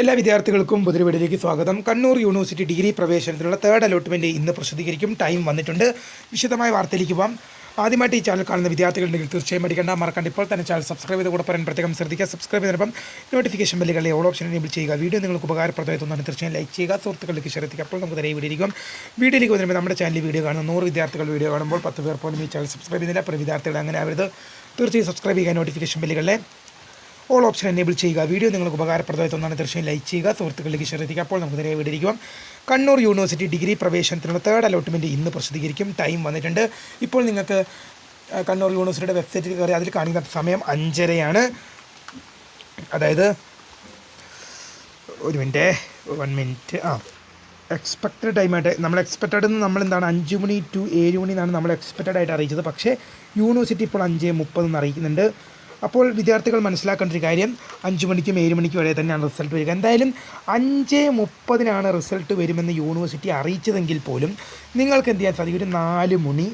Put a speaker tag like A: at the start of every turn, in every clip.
A: എല്ലാ വിദ്യാർത്ഥികൾക്കും പുതിരവീടിലേക്ക് സ്വാഗതം. കണ്ണൂർ യൂണിവേഴ്സിറ്റി ഡിഗ്രി പ്രവേശനത്തിനുള്ള തേർഡ് അലോട്ട്മെന്റ് ഇന്ന് പ്രസിദ്ധീകരിക്കും. ടൈം വന്നിട്ടുണ്ട്. വിശദമായ വാർത്തയിലേക്ക് പോകാം ആദ്യമായിട്ട് ഈ ചാനൽ കാണുന്ന വിദ്യാർത്ഥികളുണ്ടെങ്കിൽ തീർച്ചയായും പഠിക്കേണ്ട മറക്കണ്ട ഇപ്പോൾ തന്നെ ചാനൽ സബ്സ്ക്രൈബ് ചെയ്ത് കൂടെ പറയാൻ പ്രത്യേകം ശ്രദ്ധിക്കുക. സബ്സ്ക്രൈബ് ചെയ്തപ്പം നോട്ടിഫിക്കേഷൻ ബില്ലുകളിലെ ഓൾ ഓപ്ഷൻ എനേബിൾ ചെയ്യുക. വീഡിയോ നിങ്ങൾക്ക് ഉപകാരപ്രദമായി തീർച്ചയായും ലൈക്ക് ചെയ്യുക. സുഹൃത്തുക്കളിലേക്ക് എത്തിക്കുക. അപ്പോൾ നമുക്ക് തരേ വീഡിയോ ഇരിക്കും വീഡിയോയിലേക്ക് വരുമ്പോൾ നമ്മുടെ ചാനലിൽ വീഡിയോ കാണുന്ന നൂറ് വിദ്യാർത്ഥികൾ വീഡിയോ കാണുമ്പോൾ പത്ത് പേർ പോലും ഈ ചാനൽ സബ്സ്ക്രൈബ് ചെയ്യുന്നില്ല. അപ്പോൾ വിദ്യാർത്ഥികൾ അങ്ങനെ ആവരുത്. തീർച്ചയായും സബ്സ്ക്രൈബ് ചെയ്യുക നോട്ടിഫിക്കേഷൻ ബെല്ലുകളെ ഓൾ ഓപ്ഷൻ എനേബിൾ ചെയ്യുക. വീഡിയോ നിങ്ങൾക്ക് ഉപകാരപ്രദമായി തോന്നാണ് തീർച്ചയായും ലൈക്ക് ചെയ്യുക. സുഹൃത്തുക്കളിലേക്ക് ഷെയർ അപ്പോൾ നമുക്ക് നേരെ വീഡിയോ ഇരിക്കും കണ്ണൂർ യൂണിവേഴ്സിറ്റി ഡിഗ്രി പ്രവേശനത്തിനുള്ള തേർഡ് അലോട്ട്മെന്റ് ഇന്ന് പ്രസിദ്ധീകരിക്കും. ടൈം വന്നിട്ടുണ്ട്. ഇപ്പോൾ നിങ്ങൾക്ക് കണ്ണൂർ യൂണിവേഴ്സിറ്റിയുടെ വെബ്സൈറ്റിൽ കയറി അതിൽ കാണിക്കുന്ന സമയം അഞ്ചരയാണ്. അതായത് ഒരു മിനിറ്റ് വൺ മിനിറ്റ് ആ. എക്സ്പെക്റ്റഡ് ടൈമായിട്ട് നമ്മൾ എക്സ്പെക്റ്റഡ് എന്ന് നമ്മൾ എന്താണ് അഞ്ച് മണി ടു ഏഴ് മണി എന്നാണ് നമ്മൾ എക്സ്പെക്റ്റഡ് ആയിട്ട് അറിയിച്ചത്. പക്ഷേ യൂണിവേഴ്സിറ്റി ഇപ്പോൾ അഞ്ച് മുപ്പത് എന്ന് അറിയിക്കുന്നുണ്ട്. അപ്പോൾ വിദ്യാർത്ഥികൾ മനസ്സിലാക്കേണ്ട ഒരു കാര്യം അഞ്ച് മണിക്കും ഏഴ് മണിക്കും വരെ തന്നെയാണ് റിസൾട്ട് വരിക. എന്തായാലും അഞ്ച് മുപ്പതിനാണ് റിസൾട്ട് വരുമെന്ന് യൂണിവേഴ്സിറ്റി അറിയിച്ചതെങ്കിൽ പോലും നിങ്ങൾക്ക് എന്ത് ചെയ്യാൻ സാധിക്കും? ഒരു നാല് മണി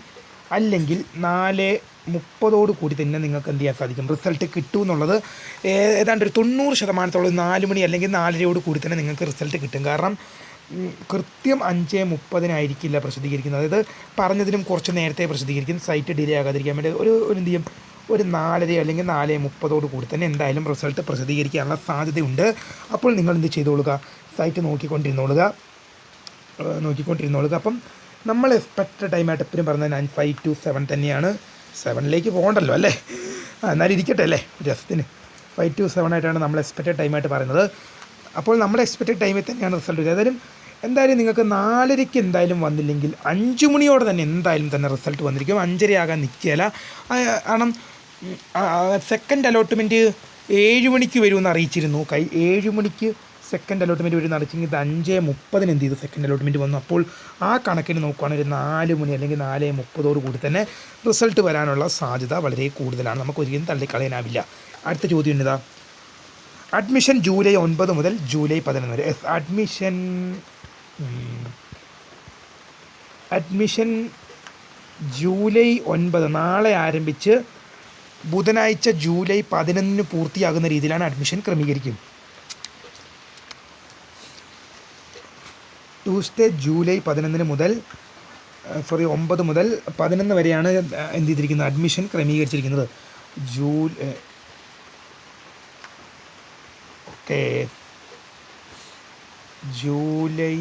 A: അല്ലെങ്കിൽ നാല് മുപ്പതോട് കൂടി തന്നെ നിങ്ങൾക്ക് എന്ത് ചെയ്യാൻ സാധിക്കും? റിസൾട്ട് കിട്ടും എന്നുള്ളത് ഏതാണ്ട് ഒരു തൊണ്ണൂറ് ശതമാനത്തോളം നാല് മണി അല്ലെങ്കിൽ നാലരയോട് കൂടി തന്നെ നിങ്ങൾക്ക് റിസൾട്ട് കിട്ടും. കാരണം കൃത്യം അഞ്ച് മുപ്പതിനായിരിക്കില്ല പ്രസിദ്ധീകരിക്കുന്നത്. അതായത് പറഞ്ഞതിനും കുറച്ച് നേരത്തെ പ്രസിദ്ധീകരിക്കും. സൈറ്റ് ഡിലേ ആകാതിരിക്കാൻ വേണ്ടി ഒരു ഒരു എന്ത് ചെയ്യും? ഒരു നാലര അല്ലെങ്കിൽ നാല് മുപ്പതോട് കൂടി തന്നെ എന്തായാലും റിസൾട്ട് പ്രസിദ്ധീകരിക്കാനുള്ള സാധ്യതയുണ്ട്. അപ്പോൾ നിങ്ങൾ എന്ത് ചെയ്തോളുക? സൈറ്റ് നോക്കിക്കൊണ്ടിരുന്നോളുക. നോക്കിക്കൊണ്ടിരുന്നോളുക. അപ്പം നമ്മൾ എക്സ്പെക്റ്റഡ് ടൈമായിട്ട് എപ്പോഴും പറഞ്ഞത് നയൻ ഫൈവ് ടു സെവൻ തന്നെയാണ്. സെവനിലേക്ക് പോകണ്ടല്ലോ അല്ലേ? എന്നാലും ഇരിക്കട്ടെ അല്ലേ? ജസ്റ്റിന് ഫൈവ് ടു സെവൻ ആയിട്ടാണ് നമ്മൾ എക്സ്പെക്റ്റഡ് ടൈമായിട്ട് പറയുന്നത്. അപ്പോൾ നമ്മൾ എക്സ്പെക്റ്റഡ് ടൈമിൽ തന്നെയാണ് റിസൾട്ട് വരിക. ഏതായാലും എന്തായാലും നിങ്ങൾക്ക് നാലരയ്ക്ക് എന്തായാലും വന്നില്ലെങ്കിൽ അഞ്ച് മണിയോടെ തന്നെ എന്തായാലും തന്നെ റിസൾട്ട് വന്നിരിക്കും. അഞ്ചരയാകാൻ നിൽക്കുകയില്ല. കാരണം സെക്കൻഡ് അലോട്ട്മെന്റ് ഏഴ് മണിക്ക് വരുമെന്ന് അറിയിച്ചിരുന്നു. കൈ ഏഴ് മണിക്ക് സെക്കൻഡ് അലോട്ട്മെന്റ് വരുന്ന അറിയിച്ചെങ്കിൽ ഇത് അഞ്ച് മുപ്പതിന് എന്ത് ചെയ്തു? സെക്കൻഡ് അലോട്ട്മെന്റ് വന്നു. അപ്പോൾ ആ കണക്കിന് നോക്കുകയാണെങ്കിൽ നാല് മണി അല്ലെങ്കിൽ നാല് മുപ്പതോട് കൂടി തന്നെ റിസൾട്ട് വരാനുള്ള സാധ്യത വളരെ കൂടുതലാണ്. നമുക്ക് ഒരിക്കലും തള്ളിക്കളയാനാവില്ല. അടുത്ത ചോദ്യം ഇതാ. അഡ്മിഷൻ ജൂലൈ ഒൻപത് മുതൽ ജൂലൈ പതിനൊന്ന് വരെ. എസ് അഡ്മിഷൻ അഡ്മിഷൻ ജൂലൈ ഒൻപത് നാളെ ആരംഭിച്ച് ബുധനാഴ്ച ജൂലൈ പതിനൊന്നിന് പൂർത്തിയാകുന്ന രീതിയിലാണ് അഡ്മിഷൻ ക്രമീകരിക്കും. ട്യൂസ്ഡേ ജൂലൈ പതിനൊന്നിന് മുതൽ സോറി ഒമ്പത് മുതൽ പതിനൊന്ന് വരെയാണ് എന്ത് ചെയ്തിരിക്കുന്നത്? അഡ്മിഷൻ ക്രമീകരിച്ചിരിക്കുന്നത്. July okay. ജൂലൈ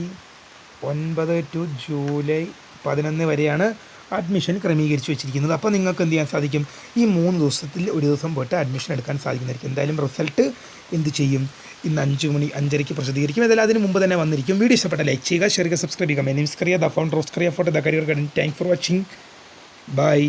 A: ഒൻപത് ടു ജൂലൈ പതിനൊന്ന് വരെയാണ് അഡ്മിഷൻ ക്രമീകരിച്ച് വെച്ചിരിക്കുന്നത്. അപ്പോൾ നിങ്ങൾക്ക് എന്ത് ചെയ്യാൻ സാധിക്കും? ഈ മൂന്ന് ദിവസത്തിൽ ഒരു ദിവസം പോയിട്ട് അഡ്മിഷൻ എടുക്കാൻ സാധിക്കുന്നതായിരിക്കും. എന്തായാലും റിസൾട്ട് എന്ത് ചെയ്യും? ഇന്ന് അഞ്ച് മണി അഞ്ചരയ്ക്ക് പ്രസിദ്ധീകരിക്കും. ഏതായാലും അതിന് മുമ്പ് തന്നെ വന്നിരിക്കും. വീഡിയോ ഇഷ്ടപ്പെട്ട ലൈക്ക് ചെയ്യുക ഷെയർ ചെയ്യുക സബ്സ്ക്രൈബ് ചെയ്യുക. My Kariya the founder of Kariya photo the career കടൻ thank for watching by